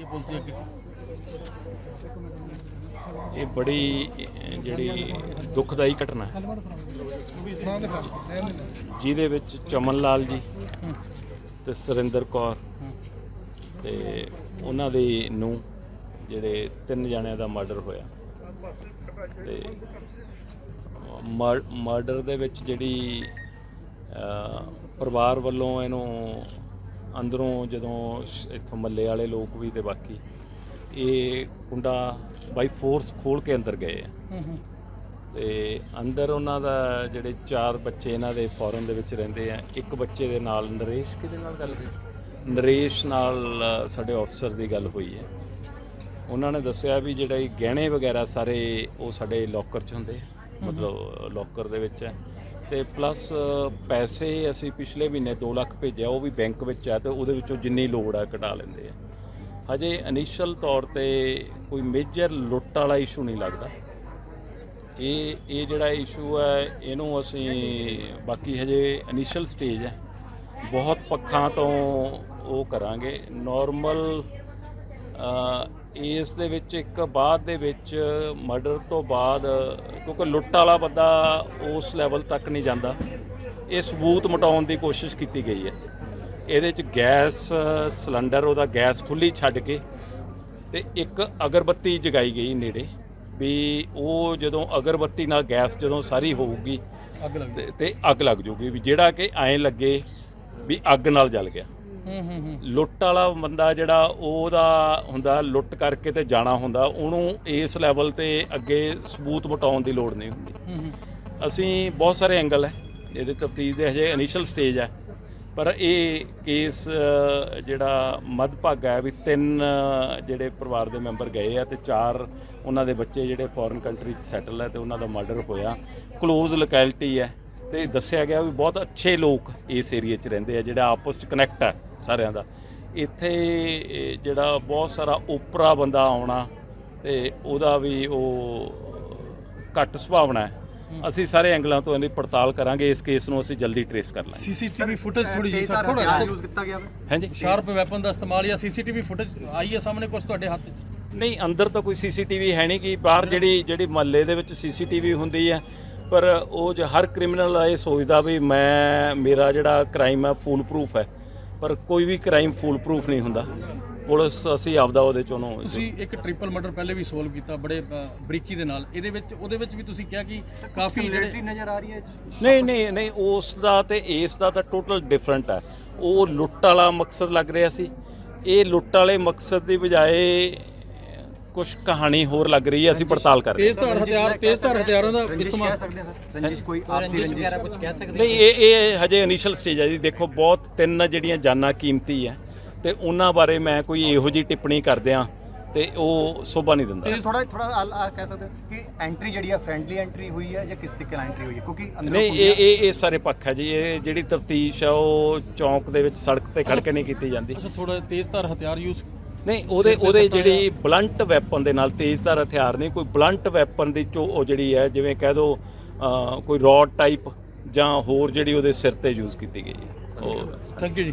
ਇਹ ਪੁਲਿਸ ਅੱਗੇ ਇਹ ਬੜੀ, ਜਿਹੜੀ ਦੁਖਦਾਈ ਘਟਨਾ। ਹੈ ਜਿਹਦੇ ਵਿੱਚ ਚਮਨ ਲਾਲ ਜੀ ਤੇ ਸੁਰਿੰਦਰ ਕੌਰ ਤੇ ਉਹਨਾਂ ਦੇ ਨੂੰ ਜਿਹੜੇ ਤਿੰਨ ਜਣਿਆਂ ਦਾ ਮਰਡਰ ਹੋਇਆ। ਤੇ ਮਰਡਰ ਦੇ ਵਿੱਚ ਜਿਹੜੀ ਪਰਿਵਾਰ ਵੱਲੋਂ ਇਹਨੂੰ ਅੰਦਰੋਂ ਜਦੋਂ ਇੱਥੋਂ ਮੱਲੇ ਵਾਲੇ ਲੋਕ ਵੀ ਤੇ ਬਾਕੀ ਇਹ ਕੁੰਡਾ ਬਾਈ ਫੋਰਸ ਖੋਲ ਕੇ ਅੰਦਰ ਗਏ ਆ। ਤੇ ਅੰਦਰ ਉਹਨਾਂ ਦਾ ਜਿਹੜੇ ਚਾਰ ਬੱਚੇ ਇਹਨਾਂ ਦੇ ਫੋਰਨ ਦੇ ਵਿੱਚ ਰਹਿੰਦੇ ਆ ਇੱਕ ਬੱਚੇ ਦੇ ਨਾਲ ਨਰੇਸ਼ ਕਿਹਦੇ ਨਾਲ ਗੱਲ ਹੋਈ? ਨਰੇਸ਼ ਨਾਲ ਸਾਡੇ ਅਫਸਰ ਦੀ ਗੱਲ ਹੋਈ ਹੈ। ਉਹਨਾਂ ਨੇ ਦੱਸਿਆ ਵੀ ਜਿਹੜੇ ਗਹਿਣੇ ਵਗੈਰਾ ਸਾਰੇ ਉਹ ਸਾਡੇ ਲੋਕਰ 'ਚ ਹੁੰਦੇ ਮਤਲਬ ਲੋਕਰ ਦੇ ਵਿੱਚ ਹੈ। ਤੇ ਪਲੱਸ ਪੈਸੇ ਅਸੀਂ ਪਿਛਲੇ ਮਹੀਨੇ 2 ਲੱਖ ਭੇਜਿਆ, ਉਹ ਵੀ ਬੈਂਕ ਵਿੱਚ ਹੈ ਤੇ ਉਹਦੇ ਵਿੱਚੋਂ ਜਿੰਨੀ ਲੋੜ ਆ ਕਢਾ ਲੈਂਦੇ ਆ। ਹਜੇ ਇਨੀਸ਼ੀਅਲ ਤੌਰ ਤੇ ਕੋਈ ਮੇਜਰ ਲੁੱਟ ਵਾਲਾ ਇਸ਼ੂ ਨਹੀਂ ਲੱਗਦਾ। ਇਹ ਇਹ ਜਿਹੜਾ ਇਸ਼ੂ ਹੈ, ਇਹਨੂੰ ਅਸੀਂ ਬਾਕੀ ਹਜੇ ਇਨੀਸ਼ੀਅਲ ਸਟੇਜ ਹੈ। ਬਹੁਤ ਪੱਖਾਂ ਤੋਂ ਉਹ ਕਰਾਂਗੇ। ਨਾਰਮਲ ਇਸ ਦੇ ਵਿੱਚ ਇੱਕ ਬਾਅਦ ਦੇ ਵਿੱਚ ਮਰਡਰ ਤੋਂ ਬਾਅਦ ਕਿਉਂਕਿ ਲੁੱਟ ਵਾਲਾ ਬੰਦਾ ਉਸ ਲੈਵਲ ਤੱਕ ਨਹੀਂ ਜਾਂਦਾ। ਇਹ ਸਬੂਤ ਮਟਾਉਣ ਦੀ ਕੋਸ਼ਿਸ਼ ਕੀਤੀ ਗਈ ਹੈ। ਇਹਦੇ ਚ ਗੈਸ ਸਿਲੰਡਰ ਉਹਦਾ ਗੈਸ ਖੁੱਲੀ ਛੱਡ ਕੇ ਤੇ ਇੱਕ ਅਗਰਬੱਤੀ ਜਗਾਈ ਗਈ ਨੇੜੇ ਵੀ ਉਹ ਜਦੋਂ ਅਗਰਬੱਤੀ ਨਾਲ ਗੈਸ ਜਦੋਂ ਸਾਰੀ ਹੋਊਗੀ ਅੱਗ ਲੱਗ ਤੇ- ਅੱਗ ਲੱਗ ਜੂਗੀ ਵੀ ਜਿਹੜਾ ਕਿ ਐਂ ਲੱਗੇ ਵੀ ਅੱਗ ਨਾਲ ਜਲ ਗਿਆ। ਲੁੱਟ ਵਾਲਾ ਬੰਦਾ ਜਿਹੜਾ ਉਹਦਾ ਹੁੰਦਾ ਲੁੱਟ ਕਰਕੇ ਤੇ ਜਾਣਾ ਹੁੰਦਾ ਉਹਨੂੰ ਇਸ ਲੈਵਲ ਤੇ ਅੱਗੇ ਸਬੂਤ ਮਟਾਉਣ ਦੀ ਲੋੜ ਨਹੀਂ ਹੁੰਦੀ। ਅਸੀਂ ਬਹੁਤ ਸਾਰੇ ਐਂਗਲ ਹੈ ਇਹਦੇ ਤਫਤੀਸ਼ ਦੇ ਹਜੇ ਇਨੀਸ਼ੀਅਲ ਸਟੇਜ ਹੈ ਪਰ ਇਹ ਕੇਸ ਜਿਹੜਾ ਮੱਧਭਾਗਾ ਹੈ ਵੀ ਤਿੰਨ ਜਿਹੜੇ ਪਰਿਵਾਰ ਦੇ ਮੈਂਬਰ ਗਏ ਆ ਤੇ ਚਾਰ ਉਹਨਾਂ ਦੇ ਬੱਚੇ ਜਿਹੜੇ ਫੋਰਨ ਕੰਟਰੀ 'ਚ ਸੈਟਲ ਹੈ ਤੇ ਉਹਨਾਂ ਦਾ ਮਰਡਰ ਹੋਇਆ। ਕਲੋਜ਼ ਲੋਕੈਲਿਟੀ ਹੈ ਤੇ ਦੱਸਿਆ ਗਿਆ ਵੀ ਬਹੁਤ ਅੱਛੇ ਲੋਕ ਇਸ ਏਰੀਆ 'ਚ ਰਹਿੰਦੇ ਆ ਜਿਹੜਾ ਆਪਸ 'ਚ ਕਨੈਕਟ ਹੈ ਸਾਰਿਆਂ ਦਾ। ਇੱਥੇ ਜਿਹੜਾ ਬਹੁਤ ਸਾਰਾ ਓਪਰਾ ਬੰਦਾ ਆਉਣਾ ਤੇ ਉਹਦਾ ਵੀ ਉਹ ਘੱਟ ਸੁਭਾਵਨਾ ਹੈ। ਅਸੀਂ ਸਾਰੇ ਐਂਗਲਾਂ ਤੋਂ ਇਹਦੀ ਪੜਤਾਲ ਕਰਾਂਗੇ ਇਸ ਕੇਸ ਨੂੰ ਅਸੀਂ ਜਲਦੀ ਟਰੇਸ ਕਰ ਲਾਂਗੇ। ਸੀਸੀਟੀਵੀ ਫੁਟੇਜ ਥੋੜੀ ਜਿਹੀ ਸਰ ਥੋੜਾ ਯੂਜ਼ ਕੀਤਾ ਗਿਆ ਵਾ? ਹਾਂਜੀ। ਸ਼ਾਰਪ ਵੈਪਨ ਦਾ ਇਸਤੇਮਾਲ ਜਾਂ ਸੀਸੀਟੀਵੀ ਫੁਟੇਜ ਆਈ ਹੈ ਸਾਹਮਣੇ ਕੁਝ ਤੁਹਾਡੇ ਹੱਥ 'ਚ? ਨਹੀਂ ਅੰਦਰ ਤਾਂ ਕੋਈ ਸੀਸੀਟੀਵੀ ਹੈ ਨਹੀਂ ਕਿ ਬਾਹਰ ਜਿਹੜੀ ਜਿਹੜੀ ਮਹੱਲੇ ਦੇ ਵਿੱਚ ਸੀਸੀਟੀਵੀ ਹੁੰਦੀ ਹੈ ਪਰ ਉਹ ਜੋ ਹਰ ਕ੍ਰਿਮੀਨਲ ਇਹ ਸੋਚਦਾ ਵੀ ਮੈਂ ਮੇਰਾ ਜਿਹੜਾ ਕ੍ਰਾਈਮ ਹੈ ਫੂਲ ਪ੍ਰੂਫ ਹੈ। ਪਰ ਕੋਈ ਵੀ ਕ੍ਰਾਈਮ ਫੂਲ ਪ੍ਰੂਫ ਨਹੀਂ ਹੁੰਦਾ। ਪੁਲਿਸ ਅਸੀਂ ਆਪਦਾ ਉਹਦੇ ਚੋਂ ਨੂੰ ਤੁਸੀਂ ਇੱਕ ਟ੍ਰਿਪਲ ਮਰਡਰ ਪਹਿਲੇ ਵੀ ਸੋਲਵ ਕੀਤਾ ਬੜੇ ਬਰੀਕੀ ਦੇ ਨਾਲ। ਇਹਦੇ ਵਿੱਚ ਉਹਦੇ ਵਿੱਚ ਵੀ ਤੁਸੀਂ ਕਿਹਾ ਕਿ ਕਾਫੀ ਜਿਹੜੇ ਨਜ਼ਰ ਆ ਰਹੀ ਹੈ? ਨਹੀਂ ਨਹੀਂ ਨਹੀਂ ਉਸ ਦਾ ਤੇ ਇਸ ਦਾ ਤਾਂ ਟੋਟਲ ਡਿਫਰੈਂਟ ਹੈ। ਉਹ ਲੁੱਟ ਵਾਲਾ ਮਕਸਦ ਲੱਗ ਰਿਹਾ ਸੀ। ਇਹ ਲੁੱਟ ਵਾਲੇ ਮਕਸਦ ਦੀ ਬਜਾਏ ਕੁਝ ਕਹਾਣੀ ਹੋਰ ਲੱਗ ਰਹੀ ਹੈ ਅਸੀਂ ਪੜਤਾਲ ਕਰ ਰਹੇ ਹਾਂ ਤੇਜ਼ ਧਾਰ ਹਥਿਆਰ ਤੇਜ਼ ਧਾਰ ਹਥਿਆਰਾਂ ਦਾ ਇਸਤੇਮਾਲ ਕਹਿ ਸਕਦੇ ਹਾਂ ਸਰ ਰੰਜਿਸ਼ ਕੋਈ ਆਪਸੀ ਰੰਜਿਸ਼ ਨਹੀਂ ਇਹ ਇਹ ਹਜੇ ਇਨੀਸ਼ੀਅਲ ਸਟੇਜ ਹੈ ਜੀ। ਦੇਖੋ ਬਹੁਤ ਤਿੰਨ ਜਿਹੜੀਆਂ ਜਾਨਾਂ ਕੀਮਤੀ ਹੈ ਤੇ ਉਹਨਾਂ ਬਾਰੇ ਮੈਂ ਕੋਈ ਇਹੋ ਜੀ ਟਿੱਪਣੀ ਕਰਦਿਆਂ ਤੇ ਉਹ ਸੋਭਾ ਨਹੀਂ ਦਿੰਦਾ। ਥੋੜਾ ਥੋੜਾ ਆ ਕਹਿ ਸਕਦੇ ਹੋ ਕਿ ਐਂਟਰੀ ਜਿਹੜੀ ਆ ਫ੍ਰੈਂਡਲੀ ਐਂਟਰੀ ਹੋਈ ਹੈ ਜਾਂ ਕਿਸ ਤਰੀਕੇ ਨਾਲ ਐਂਟਰੀ ਹੋਈ ਹੈ? ਕਿਉਂਕਿ ਅੰਦਰੋਂ ਨਹੀਂ ਇਹ ਇਹ ਇਹ ਸਾਰੇ ਪੱਖ ਹੈ ਜੀ। ਇਹ ਜਿਹੜੀ ਤਫਤੀਸ਼ ਆ ਉਹ ਚੌਂਕ ਦੇ ਵਿੱਚ ਸੜਕ ਤੇ ਖੜ ਕੇ ਨਹੀਂ ਕੀਤੀ ਜਾਂਦੀ। ਅੱਛਾ ਥੋੜਾ ਤੇਜ਼ ਧਾਰ ਹਥਿਆਰ ਯੂਜ਼ ਨਹੀਂ ਉਹਦੇ ਉਹਦੇ ਜਿਹੜੀ ਬਲੰਟ ਵੈਪਨ ਦੇ ਨਾਲ ਤੇਜ਼ਧਾਰ ਹਥਿਆਰ ਨਹੀਂ ਕੋਈ ਬਲੰਟ ਵੈਪਨ ਦੀ ਚੋ ਉਹ ਜਿਹੜੀ ਹੈ ਜਿਵੇਂ ਕਹਿ ਦੋ ਕੋਈ ਰੋਡ ਟਾਈਪ ਜਾਂ ਹੋਰ ਜਿਹੜੀ ਉਹਦੇ ਸਿਰ ਤੇ ਯੂਜ਼ ਕੀਤੀ ਗਈ ਹੈ। ਥੈਂਕ ਯੂ ਜੀ।